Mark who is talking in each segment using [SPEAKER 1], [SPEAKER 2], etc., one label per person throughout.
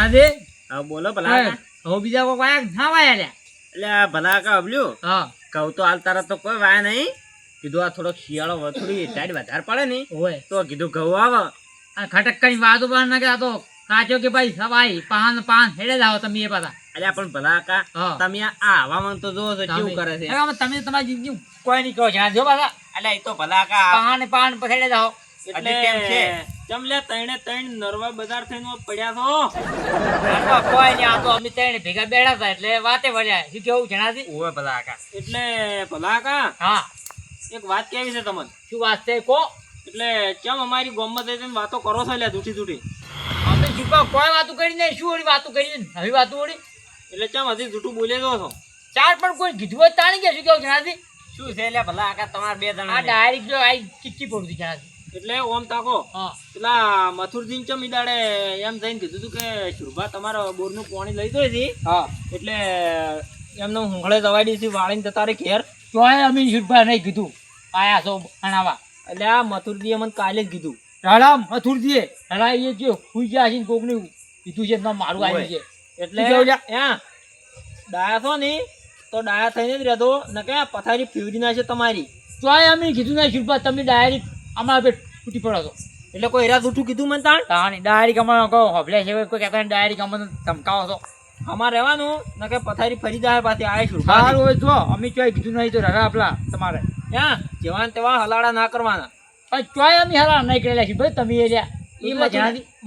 [SPEAKER 1] જણાજે
[SPEAKER 2] હા બોલો ભલા.
[SPEAKER 1] હવે બીજા કોઈ વાયા ના વાયા લ્યા.
[SPEAKER 2] એટલે ભલા કા અબલ્યું
[SPEAKER 1] હા.
[SPEAKER 2] કહું તો હાલ તારા તો કોઈ વાયા નહીં. કીધું આ થોડોક શિયાળો વથડી થોડી ટાઈટ વધારે પડે ને
[SPEAKER 1] હોય
[SPEAKER 2] તો કીધું ઘઉં આવે.
[SPEAKER 1] આ ખટક કઈ વાતો નાખે આ તો કાચો કે ભાઈ સવાઈ પાન પાન હેડે જ આવો તમે એ પાછા.
[SPEAKER 2] અલ્યા પણ ભલા
[SPEAKER 1] કા.
[SPEAKER 2] તમે આ હવામાન તો જોવો છો કેવું કરે છે?
[SPEAKER 1] તમે તમારી જિંદગી કોઈ નહીં કહો જણાજો પાછા.
[SPEAKER 2] અલ્યા એ તો ભલા કા
[SPEAKER 1] પાન પાન પછી હેડે જ
[SPEAKER 2] એટલે કેમ છે ચમલે તણે તણ નરવા બજાર થઈને પડ્યા છો?
[SPEAKER 1] કોઈ નહીં આ તો અમે તણે ભેગા બેઠા હતા એટલે વાતે વળ્યા. શું કેવું જણાતી
[SPEAKER 2] ઓવે ભલા આકા. એટલે ભલા આકા
[SPEAKER 1] હા.
[SPEAKER 2] એક વાત કેવી છે તમને?
[SPEAKER 1] શું વાત છે કો?
[SPEAKER 2] એટલે ચમ અમારી ગોમમાં જઈને વાતો કરો છો એટલે જૂઠી જૂઠી
[SPEAKER 1] અમે શું કોઈ વાતો કરી નહીં શું વળી વાતો કરી નહીં નવી વાતો વળી
[SPEAKER 2] એટલે ચમ હજી જૂઠું બોલે છો?
[SPEAKER 1] ચાર પણ કોઈ કીધું હોય તાણી કે શું કેવું જણાતી
[SPEAKER 2] શું છે એટલે ભલા આકા તમારા બે
[SPEAKER 1] આ
[SPEAKER 2] જણા
[SPEAKER 1] ડાયરેક્ટ જો આ ચીક્કી પડતી જણાજી
[SPEAKER 2] એટલે ઓમ તાકો.
[SPEAKER 1] હા.
[SPEAKER 2] પેલા મથુરજી ચમ ઈ દાડે એમ જઈને કીધું હતું કે શુરભા તમારા બોરનું પાણી લઈ દો હતી
[SPEAKER 1] હા.
[SPEAKER 2] એટલે એમને હુંગળે દવાઈ દીધી વાળીને જતા રે ઘેર.
[SPEAKER 1] તો અમે શુભા નહીં કીધું. આયા છો ભણાવા
[SPEAKER 2] એટલે આ મથુરજીએ મને કાલે જ કીધું.
[SPEAKER 1] રાડા મથુરજીએ રાડા એ જે હુઈ ગયા છે ને કોકને કીધું છે મારું આવ્યું છે.
[SPEAKER 2] એટલે હા ડાયા છો ને તો ડાયા થઈને જ રહેતો ને કે પથારી ફ્યુરી ના છે તમારી.
[SPEAKER 1] તો અમે કીધું નહીં શુભા તમે ડાયરી અમારા તૂટી પડ્યો હતો.
[SPEAKER 2] એટલે કોઈ હેરા જૂઠું કીધું મને તાણ
[SPEAKER 1] તાણી ડાયરી અમારે કહો હભલે છે કોઈ કહેતા ડાયરી અમને ધમકાવો છો.
[SPEAKER 2] અમારે રહેવાનું ને કે પથારી ફરી જાય પાછી આવીશું
[SPEAKER 1] સારું હોય જો અમે ચોય કીધું નહીં તો રાડા આપલા તમારે.
[SPEAKER 2] હા જેવા તેવા હલાડા ના કરવાના.
[SPEAKER 1] પણ ચોય અમે હલાડા નહીં કરેલા છે ભાઈ તમે એ રહ્યા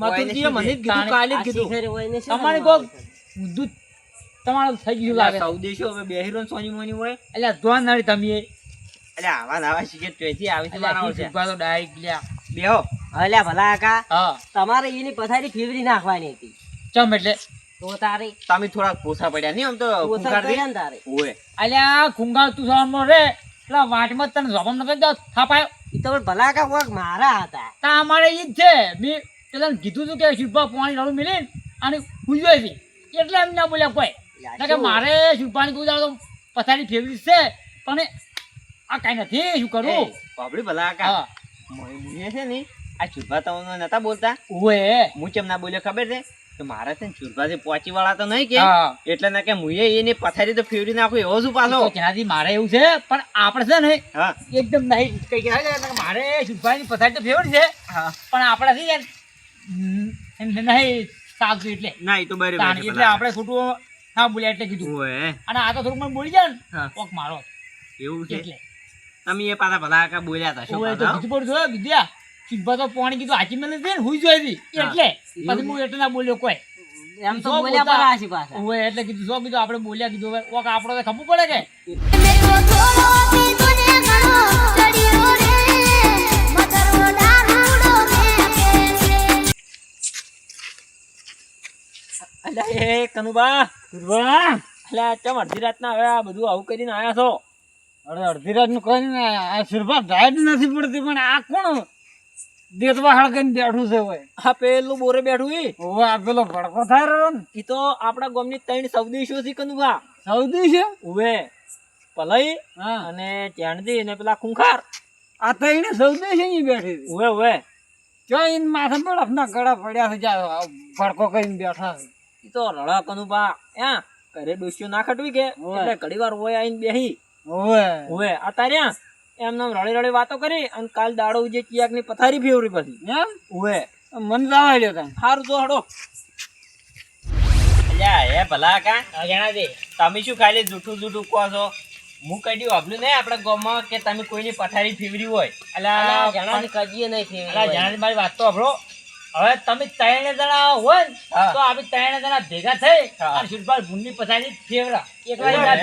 [SPEAKER 2] મથુરજીએ મને કીધું કાલે કીધું.
[SPEAKER 1] તમારે કોઈ દૂધ તમારું થઈ ગયું લાગે.
[SPEAKER 2] સૌ દેશો હવે બેહીરો સોની મોની હોય.
[SPEAKER 1] એટલે ધોન નડી તમે
[SPEAKER 2] એટલે આવા નવા શિકેટ ચોથી આવી છે મારા
[SPEAKER 1] આખી તો ડાયરેક્ટ લ્યા.
[SPEAKER 2] બેહો.
[SPEAKER 3] અલ્યા ભલા કાકા તમારે એની પથારી ફેવરી નાખવાની હતી.
[SPEAKER 1] ચમ એટલે?
[SPEAKER 3] તો તારે
[SPEAKER 2] તમે થોડાક પોસા પડ્યા નહીં આમ તો
[SPEAKER 3] ઓછા
[SPEAKER 2] ફૂંકારથી.
[SPEAKER 3] તારે.
[SPEAKER 2] ઓય
[SPEAKER 1] અલ્યા ખુંગાર તું સવારમાં રે. એટલે વાટમાં તને જોબમ નતો જાવ થાપાયો.
[SPEAKER 3] ઈ તો ભલા કાકા કોક મારા હતા.
[SPEAKER 1] તા અમારે ઈ જ છે. મેં પેલા કીધું તું કે શુભા પાણી મિલીને અને પૂજ્યો હતી એટલે એમ ના બોલ્યા કોઈ. કે મારે દાડો પથારી ફેવરી છે. પણ આ કઈ નથી શું કરું?
[SPEAKER 2] બાબડી ભલા
[SPEAKER 1] કા
[SPEAKER 2] મુએ છે ને આ ચૂરભા તમને નતા બોલતા?
[SPEAKER 1] ઓએ
[SPEAKER 2] હું કેમ ના બોલ્યો ખબર છે? તો મારા છે ને ચૂરભાથી પોચી વાળા તો નહીં કે એટલે ના કે મુએ એને પથારી તો ફેરવી નાખું એવો શું પાછો
[SPEAKER 1] ત્યાંથી મારે એવું છે પણ આપણે છે ને એકદમ નહીં કઈ કહેવાય કે મારે શુભાની પથારી તો ફેવરિટ છે. પણ આપણાથી છે નહીં સાચું એટલે.
[SPEAKER 2] ના એ તો બરાબર છે
[SPEAKER 1] એટલે આપણે ખોટું ના બોલ્યા એટલે કીધું. અને આ તો થોડુંક મને બોલી જાય ને. કોક મારો.
[SPEAKER 2] એવું છે?
[SPEAKER 1] એટલે.
[SPEAKER 2] તમે એ પાછા ભલા કા બોલ્યા હતા શું
[SPEAKER 1] તો? કીધું પડતું હોય, કીધું તો પાણી કીધું હાચી મને દે ને હુઈ જોઈ એટલે પછી હું એટલે ના બોલ્યો કોઈ.
[SPEAKER 3] એમ તો બોલ્યા પર આશી પાછા.
[SPEAKER 1] ઓય એટલે કીધું શું કીધું આપણે બોલ્યા કીધું હવે આપણો તો ખબર પડે કે?
[SPEAKER 2] એ કનુબા
[SPEAKER 1] એટલે
[SPEAKER 2] અલ્યા ચમ અડધી રાતના હવે આ બધું આવું કરીને આયા છો?
[SPEAKER 1] અરે અડધી રાતનું કઈ ને આ શુભા ડાયટ નથી પડતી પણ આ કોણ? દેતવા હળકઈને બેઠું છે હોય
[SPEAKER 2] આ પેલું બોરે બેઠું ઈ.
[SPEAKER 1] ઓવા આ પેલો ભડકો થાય રહ્યો ને.
[SPEAKER 2] ઈ તો આપણા ગામની ત્રણ સૌદેશો છે કનુભા?
[SPEAKER 1] સૌદી છે?
[SPEAKER 2] ઉવે પલઈ અને ચેણદી અને પેલા ખુંખાર.
[SPEAKER 1] આ ત્રણ એને સૌદી છે અહીં બેઠી
[SPEAKER 2] ઉવે ઉવે.
[SPEAKER 1] જો ઈન માથે બરફના ગળા પડ્યા છે જા ભડકો કરીને બેઠા છે.
[SPEAKER 2] ઈ તો રડા કનુભા. યા ઘરે ડોસ્યો ના ખટવી કે એટલે ઘડી વાર ઓય આઈને બેહી.
[SPEAKER 1] ઓવે
[SPEAKER 2] ઓવે આ તાર્યા એમ નામ રળી રળી વાતો કરી અને કાલ દાડો જે ચિયાકની પથારી ફેવરી પછી
[SPEAKER 1] એમ?
[SPEAKER 2] ઓવે
[SPEAKER 1] મન દાવા લ્યો તમે.
[SPEAKER 2] હારું તો હડો. અલ્યા હે ભલા કા?
[SPEAKER 1] જણા દે
[SPEAKER 2] તમે શું ખાલી જૂઠું જૂઠું કહો છો? હું કદી વાપર્યું નહીં આપણા ગામમાં કે તમે કોઈની પથારી ફેવરી હોય.
[SPEAKER 1] એટલે
[SPEAKER 3] જણાની કજીએ નહીં ફેવરી
[SPEAKER 1] અલા જણાની મારી વાત તો સાંભળો. હવે તમે ત્રણ જણા હોય તો આપણે ત્રણ જણા ભેગા થઈ અને સુરપાલ ભૂંડની પથારી ફેરવા. એકલા.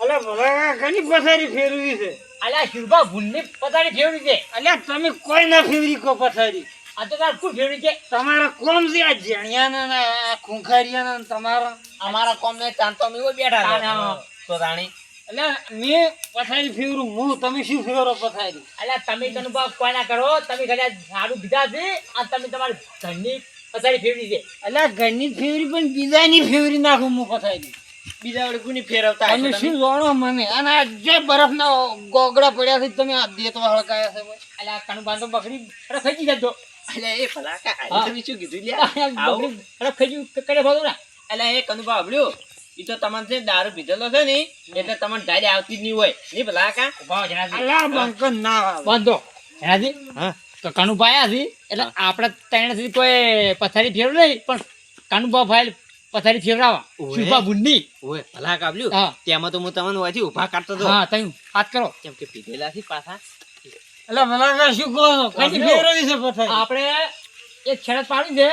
[SPEAKER 4] અલે ભલા ઘણી પથારી ફેરવી છે.
[SPEAKER 1] અલ્યા શુરપા ભૂંડની પથારી ફેરવી છે.
[SPEAKER 4] અલ્યા તમે કોઈ ના ફેરવી કો પથારી.
[SPEAKER 1] આ તો તાર કુલ ફેરવી છે?
[SPEAKER 4] તમારા કોમ છે આ જેણિયાના ને આ ખૂંખારિયાના ને તમારા?
[SPEAKER 2] અમારા કોમ ને ચાંતો અમે બેઠા તો રાણી
[SPEAKER 4] એટલે મેં પથારી ફેરવું હું તમે શું ફેરો પથારી?
[SPEAKER 1] એટલે તમે અનુભવ કોના કરો? તમે કદાચ સારું બીજા છે? અને તમે તમારી ઘરની પથારી ફેવરી છે.
[SPEAKER 4] એટલે ઘરની ફેરવી પણ બીજાની ફેરવી નાખું હું પથારી
[SPEAKER 2] બીજા વડે કોની ફેરવતા
[SPEAKER 4] તમે શું
[SPEAKER 2] તમે?
[SPEAKER 4] મને? અને જે બરફના ગોગડા પડ્યા છે તમે આ દેતવા હળકાયા છે એટલે
[SPEAKER 1] આ કણુબાન તો બકરી અરે ખાઈ જજો
[SPEAKER 5] એટલે એ
[SPEAKER 1] ફલાકા.
[SPEAKER 5] તમે શું કીધું લ્યા? આવું?
[SPEAKER 1] અરે ખજુ કરે ભાવ ના.
[SPEAKER 5] એટલે એ અનુભવ હાંભળ્યું? તો તમને છે દારૂ પીધેલો છે ને એટલે તમને ડાયરી આવતી જ નહીં હોય. નહીં ભલા કા
[SPEAKER 4] અલા બંકન ના
[SPEAKER 1] બંધો જણાજી
[SPEAKER 5] હા.
[SPEAKER 1] તો કનુભાઈ આયા એટલે આપણે ત્રણેયથી કોઈ પથારી ફેરવ નહીં પણ કાનુભા ભાઈ પથારી ફેરવાવા. શુભા બુંડી
[SPEAKER 5] ઓય ભલા કા
[SPEAKER 1] હા.
[SPEAKER 5] તેમાં તો હું તમને વાંચી ઊભા કાઢતો હતો.
[SPEAKER 1] હા તમે વાત કરો.
[SPEAKER 5] કેમ કે પીધેલા છે પાછા?
[SPEAKER 4] એટલે ભલા કા શું કહો કઈ ફેરવી છે પથારી?
[SPEAKER 1] આપણે એક શરત પાડી દે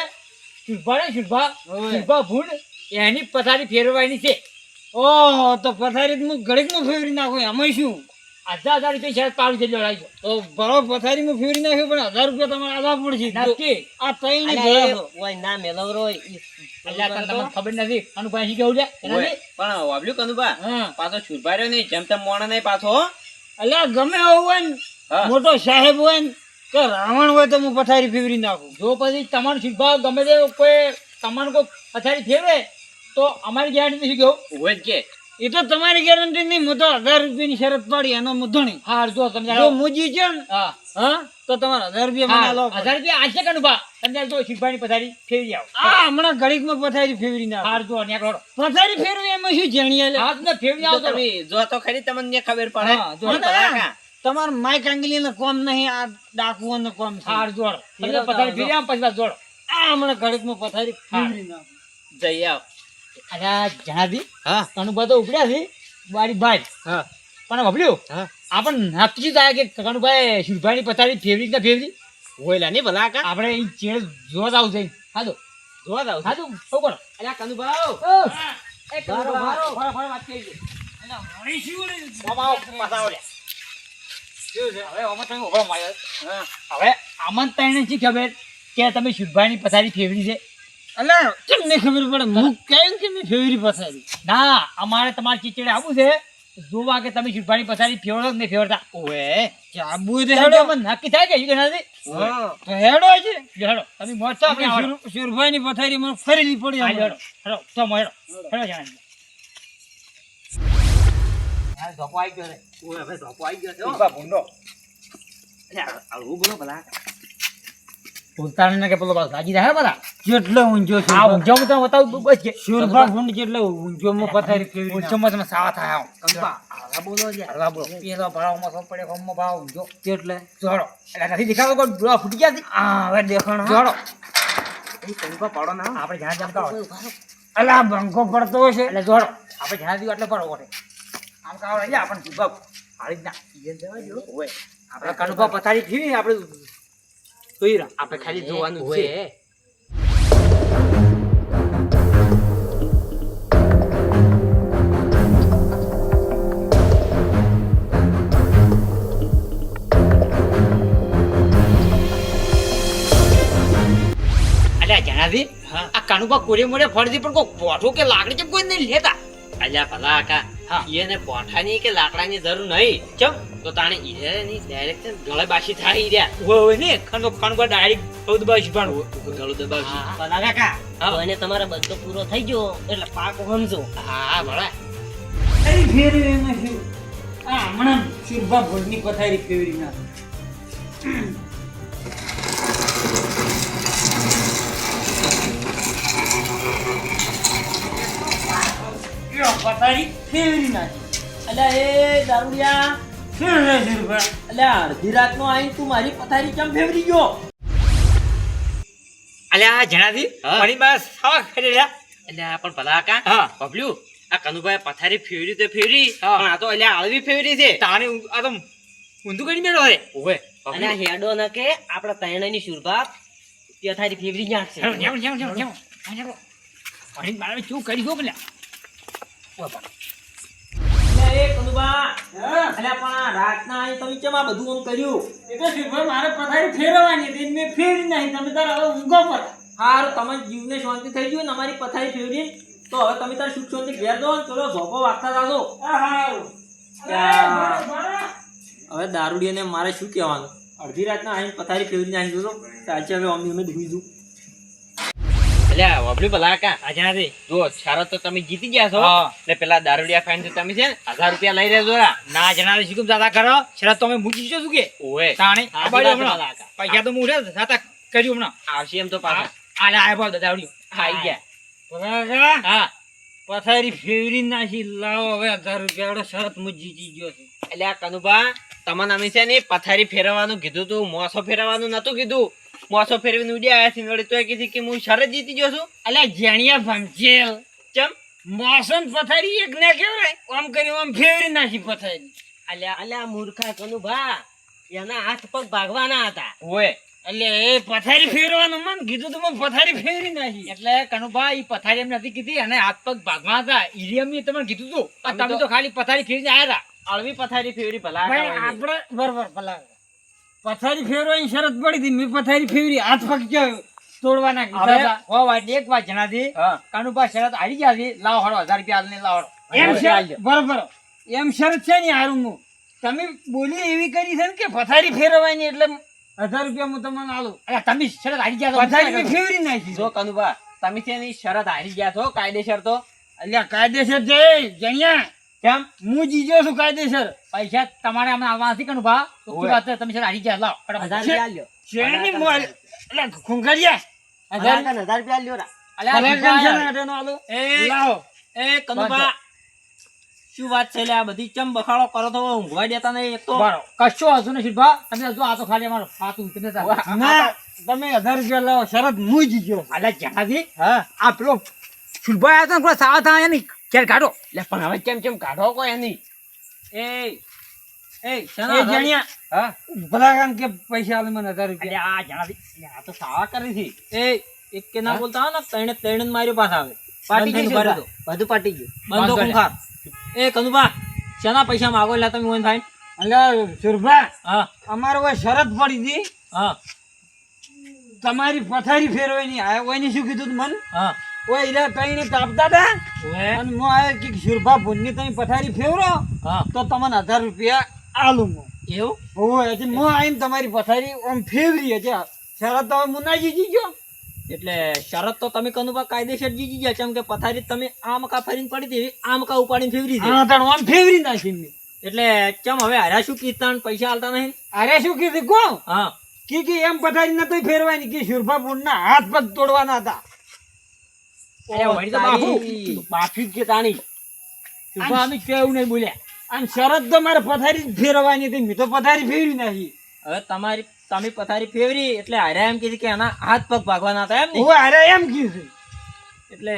[SPEAKER 1] શુભા ને શુભા શુભા ભૂંડ. એની પથારી ફેરવાની છે.
[SPEAKER 4] ઓહો તો પથારી હું ઘડીકમાં ફેરવી નાખું એમાં શું?
[SPEAKER 1] હજાર હજાર રૂપિયા પાડી દેજો લાવજો
[SPEAKER 4] તો ભલો પથારીમાં ફેરવી નાખ્યું પણ હજાર રૂપિયા તમારે આલવા પડશે.
[SPEAKER 1] નક્કી.
[SPEAKER 4] આ તઈ ની
[SPEAKER 2] અલ્યા,
[SPEAKER 4] ભેળા
[SPEAKER 2] એ ઓય ના મેલવરો
[SPEAKER 1] તમને ખબર નથી શું કેવું છે?
[SPEAKER 5] પણ વાપર્યું કનુભા? પાછો છુરભાઈ નહીં જેમ તેમ મોણા નહીં પાછો.
[SPEAKER 4] અલ્યા ગમે એવું હોય ને મોટો સાહેબ હોય ને કે રાવણ હોય તો હું પથારી ફેરવી નાખું.
[SPEAKER 1] જો પછી તમારું શુભા ગમે તે કોઈ તમારું કોઈ પથારી ફેરવે તો અમારી ગેરંટી શું કેવું
[SPEAKER 5] કે.
[SPEAKER 4] એ તો તમારી ગેરંટી નહીં હું તો હજાર રૂપિયાની શરત પાડી એનો મુદ્દો નહીં.
[SPEAKER 1] હા જો તમે
[SPEAKER 4] જો મુજી છે ને
[SPEAKER 1] હા.
[SPEAKER 4] હા તો તમારે હજાર રૂપિયા મને લો
[SPEAKER 1] હજાર. રૂપિયા આજે ઊભા તમે જો શુભાની પથારી ફેરવી આવો.
[SPEAKER 4] આ હમણાં ઘડીકમાં પથારી ફેરવી ના
[SPEAKER 1] હાર જો ન્યા કરો.
[SPEAKER 4] પથારી ફેરવી એમાં શું જાણીએ?
[SPEAKER 1] હાથ ને ફેરવી આવો
[SPEAKER 5] તમે જો તો ખરી તમને ખબર પડે.
[SPEAKER 4] હા, જો તમાર માઈક આંગલી ને કોમ નહીં આ ડાકુઓને કોમ
[SPEAKER 1] હાર જોડો તમે પથારી. ફેરવી આવો પછી જોડ જોડો.
[SPEAKER 4] આ હમણાં ઘડીકમાં પથારી ફેરવી ના
[SPEAKER 5] જઈ આવ.
[SPEAKER 1] અરે આ જણાવી
[SPEAKER 5] હા.
[SPEAKER 1] કાનુભા તો ઉપડ્યા છે મારી ભાઈ.
[SPEAKER 5] હા.
[SPEAKER 1] પણ વબલ્યું
[SPEAKER 5] હા.
[SPEAKER 1] આપણને નક્કી થાય કે કાનુભાઈ પથારી કે ના ફેરવી?
[SPEAKER 5] ઓયલા નહીં ભલા કા.
[SPEAKER 1] આપણે ચેડ જોવા જ આવશે હા તો
[SPEAKER 5] જોવા જાવ
[SPEAKER 1] હા તો શું એ
[SPEAKER 5] બારો, બારો.
[SPEAKER 1] ફળ ફળ વાત કરી દે? બાબા પાછા? હવે આમાં તમે ઊભા માર્યો.
[SPEAKER 4] હા.
[SPEAKER 1] હવે આમાં શી ખબર કે તમે શુભાની પથારી ફેરવી છે?
[SPEAKER 4] અલા કેમ ખબર પડે હું કેમ કે મેં ફેરવી પથારી
[SPEAKER 1] ના અમારે તમારે ચીચડે આવવું છે જોવા કે તમે શુભાની પથારી ફેરવો કે નહીં ફેરવતા
[SPEAKER 5] ઓય
[SPEAKER 4] તો
[SPEAKER 1] હેડો
[SPEAKER 4] હેડો
[SPEAKER 1] નક્કી થાય કે ઈ નથી?
[SPEAKER 4] તો હેડો છે
[SPEAKER 1] હેડો તમે મોજ આપણે
[SPEAKER 4] આપણે પથારી મને ફરેલી પડી
[SPEAKER 1] હા, હેડો. હેડો તો હેડો. હેડો જાણે. ધોકો આવી ગયો રે
[SPEAKER 5] ઓય હવે ધોકો આવી ગયો છે
[SPEAKER 1] ભૂંડો.
[SPEAKER 5] આવું બોલો ભલા.
[SPEAKER 1] બોલતા ને કે પેલો બસ રાજી રહે બધા?
[SPEAKER 4] જેટલો ઊંચો છે.
[SPEAKER 1] આ ઊંઝો હું તમને બતાવું બસ કે.
[SPEAKER 4] સુરભા ભૂંડ જેટલો ઊંચો માં પથારી ફેરવી
[SPEAKER 1] ઊંઝોમાં તમે સાવા થાય આવો
[SPEAKER 5] કંપા
[SPEAKER 1] હાલા બોલો જે હાલા બોલો. પેલો ભાડામાં સૌ પડે ખમમાં ભાવ ઊંચો.
[SPEAKER 4] જેટલે.
[SPEAKER 1] જોડો. એટલે નથી દેખાતો કોઈ ડોળા ફૂટી ગયા છે?
[SPEAKER 4] આ હવે દેખાણ.
[SPEAKER 1] જોડો.
[SPEAKER 5] કંપા પાડો ના
[SPEAKER 1] આપણે જ્યાં જમતા હોય.
[SPEAKER 4] અલા બંકો પડતો હશે
[SPEAKER 1] એટલે જોડો. આપણે જ્યાં દીવા એટલે પડો. ઓટે આમ કાવ રહી આપણને જુબા હારી ના. આપણે કનુભા પથારી થી આપણે જોઈ રહ્યા
[SPEAKER 5] આપણે ખાલી જોવાનું છે
[SPEAKER 1] જણાવી
[SPEAKER 5] હા.
[SPEAKER 1] આ કાનુબા કોરે મોરે ફરતી પણ કોઈ પોઠો કે લાકડી કેમ કોઈ નહીં લેતા
[SPEAKER 5] અલ્યા ભલા કા
[SPEAKER 1] હા.
[SPEAKER 5] એને પોઠાની કે લાકડાની જરૂર નહીં. ચમ તો તાણે ઈરેની ડાયરેક્ટ ગળે બાશી થાય ઈ રહ્યા.
[SPEAKER 1] હોય ને ખંડો ખણગો ડાયરેક્ટ બહુ પણ શીખવાનું
[SPEAKER 5] ગળું દબાવશે.
[SPEAKER 1] ભલા કાકા
[SPEAKER 2] એને તમારે બધો પૂરો થઈ ગયો એટલે પાકો સમજો.
[SPEAKER 5] હા ભલા.
[SPEAKER 4] પથારી ફેરવી એમાં આ હમણાં સુરભા ભૂંડની પથારી ફેરવી નાખી. લ્યો, પથારી ફેરવી નાખી.
[SPEAKER 2] અલ્યા એ દારૂડિયા
[SPEAKER 4] શું છે
[SPEAKER 2] અલ્યા અડધી રાતનો આવીને તું મારી પથારી કેમ ફેવરી ગયો?
[SPEAKER 1] અલ્યા જણાવી. મારી બસ. સાવા કરી
[SPEAKER 5] અલ્યા પણ ભલા કા?
[SPEAKER 1] હા.
[SPEAKER 5] બબલ્યું આ કનુભાઈ પથારી ફેરવી તો ફેરવી પણ આ તો અલ્યા આળવી ફેરવી છે.
[SPEAKER 1] તાણે આ તો ઊંધું કરી મેળો રે
[SPEAKER 5] ઓય
[SPEAKER 2] અલ્યા હેડો ન કે આપણા તૈણાની શુરભા પથારી.
[SPEAKER 1] મારી મારે શું કરી દો પેલા
[SPEAKER 2] જીવને શાંતિ થઈ ગયું ને અમારી પથારી ફેવરી તો હવે તમે તાર સુખ શાંતિ ઘેર દો ને ચલો ઝોપો વાગતા થાશો
[SPEAKER 4] આ હારું.
[SPEAKER 2] યા. હવે દારૂડિયાને મારે શું કહેવાનું? અડધી રાતના આવીને પથારી ફેવરી નાખી દો ચાલશે હવે અમે અમે ધોઈશું
[SPEAKER 5] અલ્યા કા? જો સારો તો તમે જીતી ગયા છો. પેલા દારૂડિયા તો તમે છે ને હજાર રૂપિયા લઈ લેજો રા.
[SPEAKER 1] ના જણાવી શું કેમ દાદા કરો. શરત તો મૂકી છો શું કે.
[SPEAKER 5] ઓય
[SPEAKER 1] તાણે
[SPEAKER 2] હા,
[SPEAKER 1] આ બાજુ
[SPEAKER 2] વાત
[SPEAKER 1] હમણાં.
[SPEAKER 2] ભલા કાકા.
[SPEAKER 1] પૈસા તો હું દાદા કર્યું હમણાં.
[SPEAKER 5] આવશે એમ તો પાછા.
[SPEAKER 1] આલે આય ભાવ દાદાવડી
[SPEAKER 5] આઈ ગયા.
[SPEAKER 1] હા.
[SPEAKER 4] પથારી નાખી લાવો હવે હજાર રૂપિયા શરત હું જીતી ગયો છું.
[SPEAKER 5] એટલે આ કનુભા તમને અમે છે ને પથારી ફેરવવાનું કીધું તું મોસો ફેરવવાનું નતું કીધું. મોસો ફેરવીને ઉડી આવ્યા છે. વળી તોય કીધી કે હું શરત જીતી ગયો છું.
[SPEAKER 4] અલ્યા જેણિયા ભમજેલ
[SPEAKER 5] ચમ?
[SPEAKER 4] મોસમ પથારી એક ના કેવાય આમ કરી આમ ફેરવી નાખી પથારી
[SPEAKER 5] અલ્યા અલ્યા મૂર્ખા કનુભા એના હાથ પગ ભાગવાના હતા. ઓય.
[SPEAKER 4] એટલે એ પથારી ફેરવાનું મન કીધું તો મેં પથારી ફેરવી નાખી.
[SPEAKER 1] એટલે કનુભા એ પથારી એમ નથી કીધી અને હાથ પગ ભાગવા હતા. ઈરિયમની તમને કીધું તું. તમે
[SPEAKER 5] તો-
[SPEAKER 1] તો ખાલી પથારી ફેરીને હતા.
[SPEAKER 5] અળવી પથારી ફેરી ભલા
[SPEAKER 4] આપણે બરોબર ભલા પથારી ફેરવાની શરત પડી હતી. મેં પથારી ફેરવી. હાથ તોડવાના કીધા
[SPEAKER 1] હવે હો વાત એક વાત જણાતી.
[SPEAKER 5] હા.
[SPEAKER 1] કનુભા શરત આવી ગયા છે. લાવો હળો હજાર રૂપિયા હાલને લાવ
[SPEAKER 4] એમ શરત બરોબર એમ શરત છે ને હારું તમે બોલી એવી કરી છે ને કે પથારી ફેરવાની એટલે હજાર રૂપિયા હું તમને આલું.
[SPEAKER 1] અરે તમે શરત હારી ગયા તો
[SPEAKER 4] પથારી ફેરવી નાખી
[SPEAKER 5] જો કનુભા તમે છે શરત હારી ગયા છો કાયદેસર તો.
[SPEAKER 4] અલ્યા કાયદેસર છે. જણિયા
[SPEAKER 5] કેમ?
[SPEAKER 4] હું જીજો છું કાયદેસર.
[SPEAKER 1] પૈસા તમારે અમને આવવાના નથી કનુભા તો વાત તમે સર હારી ગયા લાવ
[SPEAKER 4] શેરની મોલ. એટલે ખુંગરિયા
[SPEAKER 5] હજાર હજાર રૂપિયા લ્યો રા.
[SPEAKER 2] એ
[SPEAKER 4] લાવો.
[SPEAKER 2] એ કનુભા. શું વાત છે આ બધી ચમ બખાડો કરો તો ઊંઘવા દેતા નહીં એક તો.
[SPEAKER 1] કશો હજુ ને શિલ્પા તમે હજુ આ તો ખાલી અમારો ફાતું તમે
[SPEAKER 4] તમે હજાર રૂપિયા લાવો. શરદ હું જીજો
[SPEAKER 1] અલ્યા જણાજી
[SPEAKER 4] હા.
[SPEAKER 1] આ પેલો શિલ્પા આવ્યા હતા પેલા થયા નહીં ક્યારે કાઢો?
[SPEAKER 5] લે પણ હવે કેમ કેમ કાઢો કોઈ એની?
[SPEAKER 2] એ એ
[SPEAKER 4] એ જણિયા?
[SPEAKER 5] હા?
[SPEAKER 4] ભલાકાન કે પૈસા આલે મને હજાર રૂપિયા.
[SPEAKER 1] અલ્યા આ જણાજી
[SPEAKER 5] આ તો સાવા કરી થી
[SPEAKER 2] એ એક કે ના બોલતા હો ને તણે તણે માર્યો પાછા આવે
[SPEAKER 5] પાટી
[SPEAKER 2] બંધ થઈને દો
[SPEAKER 5] બધું. પાટી ગયું.
[SPEAKER 2] બંધો કુંખા એ કનુભા શેના પૈસા માંગો લે તમે મોહન ભાઈ
[SPEAKER 4] એટલે સુરભા
[SPEAKER 2] હા.
[SPEAKER 4] અમારે કોઈ શરત પડી હતી.
[SPEAKER 2] હા.
[SPEAKER 4] તમારી પથારી ફેરવાની આ ઓયને શું કીધું તું મન?
[SPEAKER 2] હા.
[SPEAKER 4] ઓય ઈરા તઈને તાપતા તા?
[SPEAKER 2] ઓય.
[SPEAKER 4] અને મો આ કે શુરભા ભૂનની તઈ પથારી ફેવરો
[SPEAKER 2] હા.
[SPEAKER 4] તો તમને હજાર રૂપિયા આલું મો
[SPEAKER 2] એવું?
[SPEAKER 4] ઓય હજી મો આવીને તમારી પથારી ઓમ ફેરવી છે શરત તો ના ગયો.
[SPEAKER 2] એટલે શરત તો તમે કનુભા કાયદેસર જીતી ગયા કેમ કે પથારી તમે આમ કા ફરીને પડી દેવી આમ કા ઉપાડીને ફેવરી દે
[SPEAKER 4] હા તાણ આમ ફેવરી નાખી.
[SPEAKER 2] એટલે ચમ હવે હાર્યા શું કીધા પૈસા આલતા નહીં?
[SPEAKER 4] અરે શું કીધું? કો
[SPEAKER 2] હા.
[SPEAKER 4] કી કે એમ પથારી નતો ફેરવાની કે શુરભા ભૂનના હાથ પગ તોડવાના હતા.
[SPEAKER 5] માફી કે તાણી.
[SPEAKER 1] અમે કેવું નહીં બોલ્યા
[SPEAKER 4] અને શરત તો મારે પથારી ફેરવાની હતી મેં તો પથારી ફેરવી નાખી.
[SPEAKER 2] હવે તમારી તમે પથારી ફેરવી એટલે હાર્યા એમ કીધી કે એના હાથ પગ ભાગવાના હતા એમ ને
[SPEAKER 4] હું અરે એમ કીધું
[SPEAKER 2] એટલે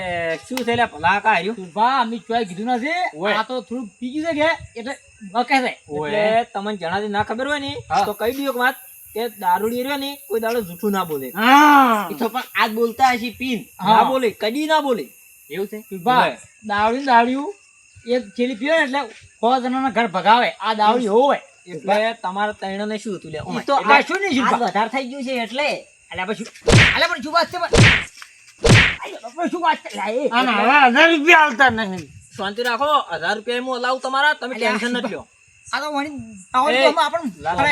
[SPEAKER 2] શું થયેલા ભલા કા હાર્યું
[SPEAKER 1] શિલ્પા અમે ચોય કીધું નથી. આ તો થોડું પી ગયું છે કે? એટલે બકે છે
[SPEAKER 2] એટલે તમને જણાતી ના ખબર હોય ને. તો કહી દઉં એક વાત. કે દારૂડી રહ્યો ને કોઈ દાડો જૂઠું ના બોલે.
[SPEAKER 4] હા.
[SPEAKER 5] તો પણ આજ બોલતા હશે પીન.
[SPEAKER 2] ના બોલે કદી ના બોલે.
[SPEAKER 5] એવું છે?
[SPEAKER 2] ભાઈ.
[SPEAKER 1] દાવડી દાવડિયું એક છેલી પીવે ને એટલે સો જણાના ઘર ભગાવે. આ દાવડી હોય
[SPEAKER 2] એટલે તમારા તૈણને શું હતું? લે
[SPEAKER 1] તો આ શું નહીં શું?
[SPEAKER 5] વધારે થઈ ગયું છે એટલે.
[SPEAKER 1] એટલે પછી એટલે પણ શું વાત છે? પણ? શું વાત છે? એ.
[SPEAKER 4] હજાર રૂપિયા આવતા નહીં.
[SPEAKER 2] શાંતિ રાખો હજાર રૂપિયા હું અલાવ તમારા. તમે ટેન્શન નથી લો
[SPEAKER 1] આ તો તો.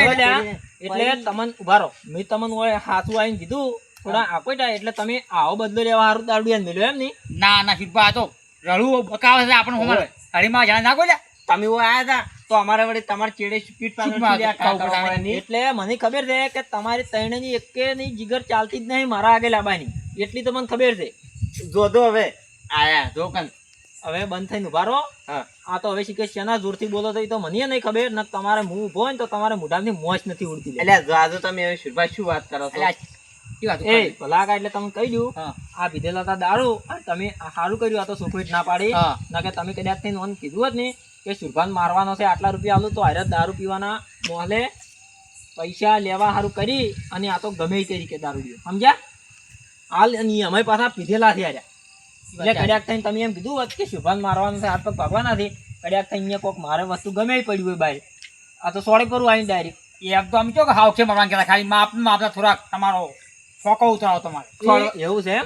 [SPEAKER 1] એટલે.
[SPEAKER 2] એટલે ઊભા રહો મેં તમને ઓય હાથું આવીને કીધું થોડા આપો એટલે તમે આવો બદલો લેવા હારું દારૂડિયા મેલ્યો એમ નહીં
[SPEAKER 1] ના ના શિલ્પા આ તો રડવું બકાવે છે આપણને હોમારે હરીમાં જાણે ના કોઈ
[SPEAKER 5] તમે ઓ આયા હતા તો અમારે વડે તમારી ચેડે. ની.
[SPEAKER 2] એટલે મને ખબર છે કે તમારી તૈણની એકેની જીગર ચાલતી જ નહીં મારા આગળ લાબાની એટલી તો મને ખબર છે
[SPEAKER 5] જો દો હવે આયા જો કન
[SPEAKER 2] હવે બંધ થઈને ઊભા રહો. આ તો હવે શીખે શેના જોરથી બોલો તો એ તો મને નહીં ખબર. ને તમારે મું ઊભો હોય તો તમારે મોઢામાંથી મોજ નથી ઉડતી.
[SPEAKER 5] એટલે જાજો તમે હવે શુરભાઈ શું વાત કરો છો?
[SPEAKER 1] અલ્યા, શી વાત
[SPEAKER 2] એ. ભલાકા એટલે તમે કહી દઉં. આ પીધેલા હતા દારૂ. તમે સારું કર્યું આ તો સુખવીટ ના પાડી. ના કે તમે કદાચ થઈને મને કીધું જ નહીં કે સુરભાન મારવાનો છે આટલા રૂપિયા આલું તો હારે દારૂ પીવાના મોહલે. પૈસા લેવા સારું કરી અને આ તો ગમે તરીકે દારૂ પીવો સમજ્યા? હાલ અને અમે પાછા પીધેલા છે હાર્યા એટલે કડ્યાક થઈને તમે એમ કીધું હોત કે શુભાન મારવાનું છે હાથ પગ ભાગવાના છે કડ્યાક થઈને અહીંયા કોઈક મારે વસ્તુ ગમે પડ્યું હોય બાય આ તો સોળી કરું આવીને ડાયરેક્ટ
[SPEAKER 1] એમ તો આમ ચો કે હાવ છે મારવાનું કહેતા ખાલી માપ માપના થોડાક તમારો ફોકો ઉતરાવો તમારે.
[SPEAKER 2] એવું છે એમ?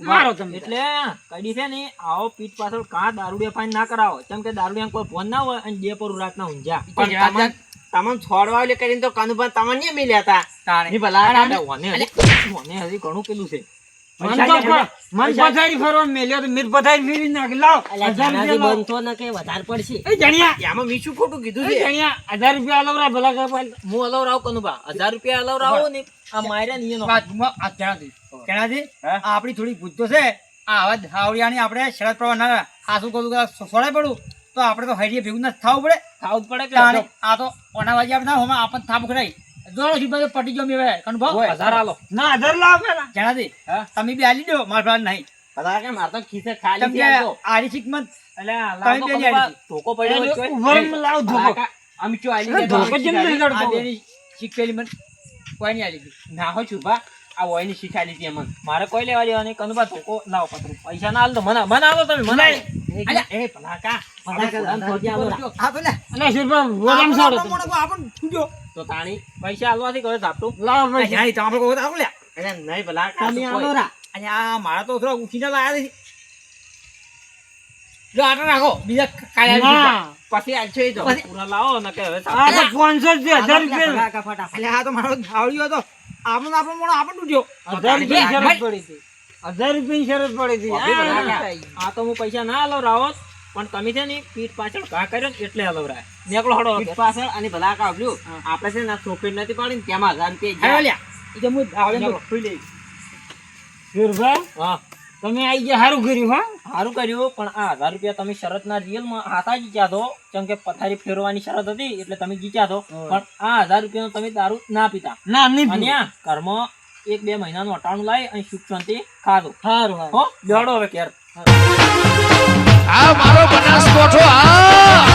[SPEAKER 4] મારો તમે.
[SPEAKER 2] એટલે કડી છે ને આવો પીઠ પાછળ કાં દારૂડિયા પાણી ના કરાવો. કેમ કે દારૂડિયા કોઈ ફોન ના હોય અને બે પર રાતના ઊંઝા.
[SPEAKER 1] પણ
[SPEAKER 5] પણ તમને તમને છોડવા એટલે કરીને તો કાનુભાઈ તમને નહીં મિલ્યા હતા. ભલા
[SPEAKER 2] ઓને હજી- ઘણું પેલું છે.
[SPEAKER 4] મન તો મન પથારી ફરવા મેલ્યો તો મીર પથારી ફેરવી નાખી. લાવ
[SPEAKER 3] અલ્યા
[SPEAKER 4] હજાર
[SPEAKER 3] જણાજી
[SPEAKER 4] રૂપિયા લાવ.
[SPEAKER 3] બનતો ને કે વધારે પડશે.
[SPEAKER 4] એ જણિયા.
[SPEAKER 5] એમાં મેં શું ખોટું કીધું
[SPEAKER 4] એ
[SPEAKER 5] છે.
[SPEAKER 4] જણિયા હજાર રૂપિયા અલવરા ભલા કર પાલ.
[SPEAKER 2] હું અલાવ રાવ કનુભા હજાર રૂપિયા અલાવ રાવો ને આ માર્યા ને એનો
[SPEAKER 1] વાતમાં આ જણાવતી. જણાવતી, આ આપણી થોડી ભૂતો છે. આ આવા ધાવડિયાની આપણે શરત પ્રવાહ ના ખાસું કરું સોડાય પડું. તો આપણે તો હરિયે ભેગું ના થવું પડે.
[SPEAKER 2] થવું જ પડે કે
[SPEAKER 1] આ તો ઓનાવાજી આપણે ના હોમાં આપણને થાપ કરાઈ શિલ્પા તો પટી ગયો મેં કનુભવ
[SPEAKER 2] હજાર આલો
[SPEAKER 1] ના હજાર લાવ પેલા જણાવતી,
[SPEAKER 2] હા?
[SPEAKER 1] તમે બી આલી દો મારા ભાઈ નહીં
[SPEAKER 5] બધા કે મારે તો ખિસ્સે
[SPEAKER 1] કેમ
[SPEAKER 5] ખાલી છે તો.
[SPEAKER 1] આરી શીખમત
[SPEAKER 2] એટલે
[SPEAKER 1] તમે
[SPEAKER 2] લાવો
[SPEAKER 1] બે
[SPEAKER 2] કનુભા,
[SPEAKER 1] ન્યારી.
[SPEAKER 2] ધોકો પડ્યો હોય તોય.
[SPEAKER 4] ઊભો લાવ ધોકો
[SPEAKER 5] કાકા, આમ ચો આલી તો
[SPEAKER 4] ધોકો જેમ
[SPEAKER 5] શીખ
[SPEAKER 4] નહીં
[SPEAKER 5] આલી.
[SPEAKER 1] આ
[SPEAKER 4] કરતો.
[SPEAKER 1] બેની શીખ પેલી મને કોઈ નહીં આલી.
[SPEAKER 5] ના હો છુપા આ ઓયની શીખાલી હતી અમને
[SPEAKER 2] મારે કોઈ લેવા દેવા નહીં કનુભા ધોકો લાવો પતરું પૈસા ના આલ તો મને મને આલો તમે મને આલો.
[SPEAKER 5] એ ભલા કા
[SPEAKER 3] વધારે કર, થોડી આલો રા.
[SPEAKER 1] આ પેલા
[SPEAKER 4] અને શિલ્પા ગોદામ સારો
[SPEAKER 1] આપણો છૂટ્યો.
[SPEAKER 5] તો તાણી
[SPEAKER 2] પૈસા આલવાથી કહે ઝાપટું
[SPEAKER 4] લાવ
[SPEAKER 1] આ
[SPEAKER 4] પૈસા
[SPEAKER 1] જાણી તો આવું લ્યા.
[SPEAKER 5] અરે નહીં ભલા
[SPEAKER 3] તમે
[SPEAKER 5] શું
[SPEAKER 3] રા.
[SPEAKER 1] અને આ મારા તો થોડા ઉઠીને લાયા છે. જો આટલા નાખો બીજા કાલે આવી જશે.
[SPEAKER 4] ના
[SPEAKER 5] પછી આલશો એ તો.
[SPEAKER 2] પૂરા લાવો ને કે હવે
[SPEAKER 4] આ તો પાંચસો જ છે હજાર રૂપિયા.
[SPEAKER 3] ભલા કા ફટાફટ.
[SPEAKER 1] અલ્યા આ તો મારો ધાવડિયો હતો. આપણને આપણો મોણો આપણને તૂટ્યો.
[SPEAKER 4] હજાર રૂપિયા શરત પડી હતી. હજાર રૂપિયાની શરત પડી હતી. આ,
[SPEAKER 2] તો હું પૈસા ના આલો રાવો પણ તમે છે ને પીઠ પાછળ ઘા કર્યો ને એટલે આલો રાય નીકળો હડો
[SPEAKER 5] પીઠ પાછળ અને ભલા કા આવ્યું આપણે છે ને આ નથી પાડીને તેમાં હજાર રૂપિયા ગયા.
[SPEAKER 1] લ્યા. એ તો હું ધાવડિયો
[SPEAKER 2] નીકળો, લઈ.
[SPEAKER 4] શિલ્પા
[SPEAKER 2] હા.
[SPEAKER 4] તમે આઈ ગયા સારું કર્યું હા?
[SPEAKER 2] સારું કર્યું પણ આ હજાર રૂપિયા તમે શરતના રિયલમાં હાથા જીત્યા તો કેમ કે પથારી ફેરવાની શરત હતી એટલે તમે જીત્યા તો પણ આ હજાર રૂપિયાનો તમે દારૂ ના પીતા.
[SPEAKER 4] ના નહીં
[SPEAKER 2] કર્મ ઘરમાં એક બે મહિનાનું અટાણું લાવી અને સુખ શાંતિ ખાધો.
[SPEAKER 4] સારું
[SPEAKER 2] હો દોડો હવે ઘેર.
[SPEAKER 6] આ મારો બનાસકોઠો આ